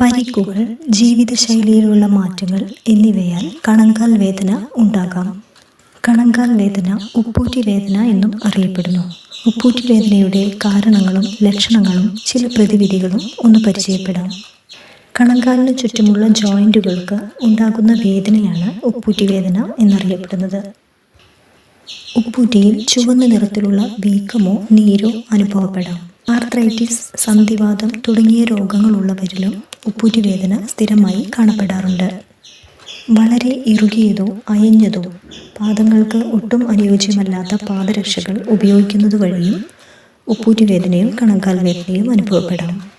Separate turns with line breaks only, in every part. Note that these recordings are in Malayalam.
പരിക്കുകൾ ജീവിതശൈലിയിലുള്ള മാറ്റങ്ങൾ എന്നിവയാൽ കണങ്കാൽ വേദന ഉണ്ടാകാം. കണങ്കാൽ വേദന ഉപ്പൂറ്റി വേദന എന്നും അറിയപ്പെടുന്നു. ഉപ്പൂറ്റി വേദനയുടെ കാരണങ്ങളും ലക്ഷണങ്ങളും ചില പ്രതിവിധികളും ഒന്ന് പരിചയപ്പെടാം. കണങ്കാലിന് ചുറ്റുമുള്ള ജോയിന്റുകൾക്ക് ഉണ്ടാകുന്ന വേദനയാണ് ഉപ്പൂറ്റി വേദന എന്നറിയപ്പെടുന്നത്. ഉപ്പൂറ്റിയിൽ ചുവന്ന നിറത്തിലുള്ള വീക്കമോ നീരോ അനുഭവപ്പെടാം. ആർത്രൈറ്റിസ് സന്ധിവാദം തുടങ്ങിയ രോഗങ്ങളുള്ളവരിലും ഉപ്പൂറ്റി വേദന സ്ഥിരമായി കാണപ്പെടാറുണ്ട്. വളരെ ഇറുകിയതോ അയഞ്ഞതോ പാദങ്ങൾക്ക് ഒട്ടും അനുയോജ്യമല്ലാത്ത പാദരക്ഷകൾ ഉപയോഗിക്കുന്നത് വഴിയും ഉപ്പൂറ്റി വേദനയും കണങ്കാൽ വേദനയും അനുഭവപ്പെടാം.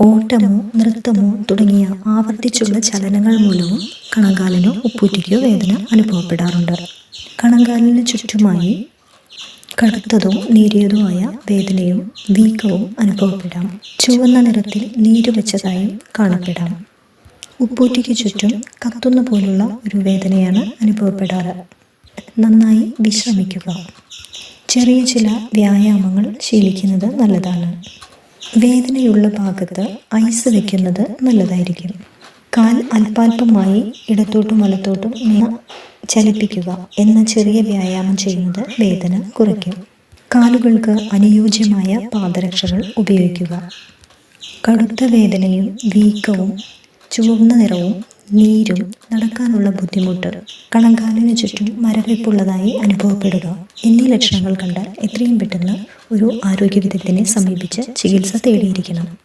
ഓട്ടമോ നൃത്തമോ തുടങ്ങിയ ആവർത്തിച്ചുള്ള ചലനങ്ങൾ മൂലവും കണങ്കാലിനോ ഉപ്പൂറ്റിക്കോ വേദന അനുഭവപ്പെടാറുണ്ട്. കണങ്കാലിന് ചുറ്റുമായി കടുത്തതോ നേരിയതോ ആയ വേദനയും വീക്കവും അനുഭവപ്പെടാം. ചുവന്ന നിറത്തിൽ നീര് വെച്ചതായി കാണപ്പെടാം. ഉപ്പൂറ്റിക്ക് ചുറ്റും കത്തുന്ന പോലുള്ള ഒരു വേദനയാണ് അനുഭവപ്പെടാറ്. നന്നായി വിശ്രമിക്കുക. ചെറിയ ചില വ്യായാമങ്ങൾ ശീലിക്കുന്നത് നല്ലതാണ്. വേദനയുള്ള ഭാഗത്ത് ഐസ് വയ്ക്കുന്നത് നല്ലതായിരിക്കും. കാൽ അല്പാൽപമായി ഇടത്തോട്ടും വലത്തോട്ടും ചലിപ്പിക്കുക എന്ന ചെറിയ വ്യായാമം ചെയ്യുന്നത് വേദന കുറയ്ക്കും. കാലുകൾക്ക് അനുയോജ്യമായ പാദരക്ഷകൾ ഉപയോഗിക്കുക. കടുത്ത വേദനയും വീക്കവും ചുവന്ന നിറവും നീരും നടക്കാനുള്ള ബുദ്ധിമുട്ട്. കണങ്കാലിന് ചുറ്റും മരവിപ്പുള്ളതായി അനുഭവപ്പെടുക. എന്നീ ലക്ഷണങ്ങൾ കണ്ടാൽ എത്രയും പെട്ടെന്ന് ഒരു ആരോഗ്യ വിദഗ്ധനെ സമീപിച്ച് ചികിത്സ തേടിയിരിക്കണം.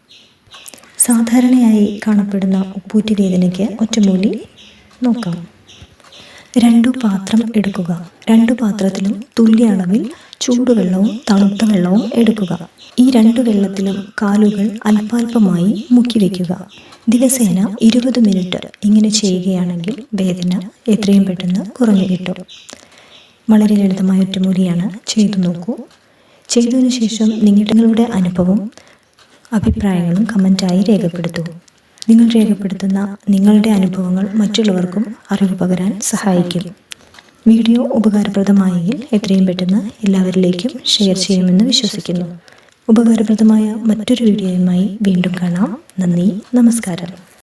സാധാരണയായി കാണപ്പെടുന്ന ഉപ്പൂറ്റി വേദനയ്ക്ക് ഒറ്റമൂലി നോക്കാം. രണ്ടു പാത്രം എടുക്കുക. രണ്ടു പാത്രത്തിലും തുല്യ അളവിൽ ചൂടുവെള്ളവും തണുത്ത വെള്ളവും എടുക്കുക. ഈ രണ്ടു വെള്ളത്തിലും കാലുകൾ അല്പാൽപമായി മുക്കി വയ്ക്കുക ദിവസേന ഇരുപത് മിനിറ്റ് ഇങ്ങനെ ചെയ്യുകയാണെങ്കിൽ വേദന എത്രയും പെട്ടെന്ന് കുറഞ്ഞു കിട്ടും. വളരെ ലളിതമായ ഒറ്റമൂലിയാണ് ചെയ്തു നോക്കൂ. ചെയ്തതിനു ശേഷം നിങ്ങളുടെ അനുഭവം അഭിപ്രായങ്ങളും കമന്റായി രേഖപ്പെടുത്തൂ. നിങ്ങൾ രേഖപ്പെടുത്തുന്ന നിങ്ങളുടെ അനുഭവങ്ങൾ മറ്റുള്ളവർക്കും അറിവ് പകരാൻ സഹായിക്കും. വീഡിയോ ഉപകാരപ്രദമായെങ്കിൽ എത്രയും പെട്ടെന്ന് എല്ലാവരിലേക്കും ഷെയർ ചെയ്യുമെന്ന് വിശ്വസിക്കുന്നു. ഉപകാരപ്രദമായ മറ്റൊരു വീഡിയോയുമായി വീണ്ടും കാണാം. നന്ദി നമസ്കാരം.